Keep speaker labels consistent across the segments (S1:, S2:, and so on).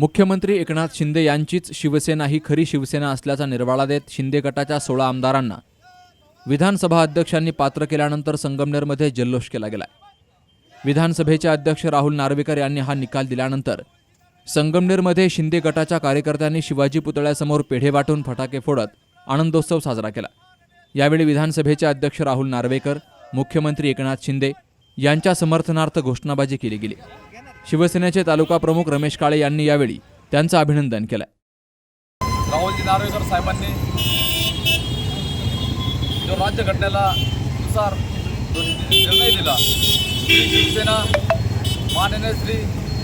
S1: मुख्यमंत्री एकनाथ शिंदे यांचीच शिवसेना ही खरी शिवसेना असल्याचा निर्वाळा देत शिंदे गटाच्या सोळा आमदारांना विधानसभा अध्यक्षांनी पात्र केल्यानंतर संगमनेरमध्ये जल्लोष केला गेला विधानसभेचे अध्यक्ष राहुल नार्वेकर यांनी हा निकाल दिल्यानंतर संगमनेरमध्ये शिंदे गटाच्या कार्यकर्त्यांनी शिवाजी पुतळ्यासमोर पेढे वाटून फटाके फोडत आनंदोत्सव साजरा केला. यावेळी विधानसभेचे अध्यक्ष राहुल नार्वेकर मुख्यमंत्री एकनाथ शिंदे यांच्या समर्थनार्थ घोषणाबाजी केली गेली. शिवसेनेचे तालुका प्रमुख रमेश काळे यांनी यावेळी त्यांचं अभिनंदन केलं.
S2: राहुलजी नार्वेकर साहेबांनी जो राज्यघटनेला नुसार निर्णय दिला शिवसेना माननीय श्री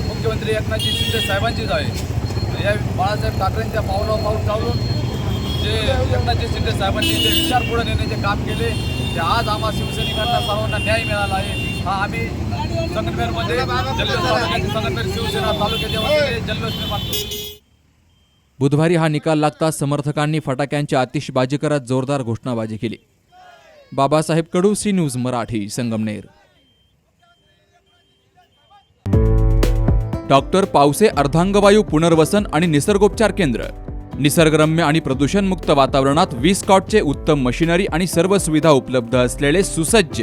S2: मुख्यमंत्री एकनाथजी शिंदे साहेबांचीच आहे या बाळासाहेब ठाकरेंच्या पावलावर पाऊल चालून जे एकनाथजी शिंदे साहेबांनी जे विचार पुढे नेण्याचे काम केले ते आज आम्हा शिवसैनिकांना सर्वांना न्याय मिळाला आहे. हा आम्ही संगमनेरमध्ये जल्लोष संगमनेर शिवसेना तालुक्याच्या वतीने जल्लोष निर्माण
S1: बुधवारी हा निकाल लागताच समर्थकांनी फटाक्यांची आतिषबाजी करत जोरदार घोषणाबाजी केली. Babasaheb Kadu C news Marathi Sangamner. Doctor Pawse अर्धांगवायू पुनर्वसन आणि निसर्गोपचार केंद्र. निसर्गरम्य आणि प्रदूषणमुक्त वातावरणात वीस कॉटचे उत्तम मशिनरी आणि सर्व सुविधा उपलब्ध असलेले सुसज्ज.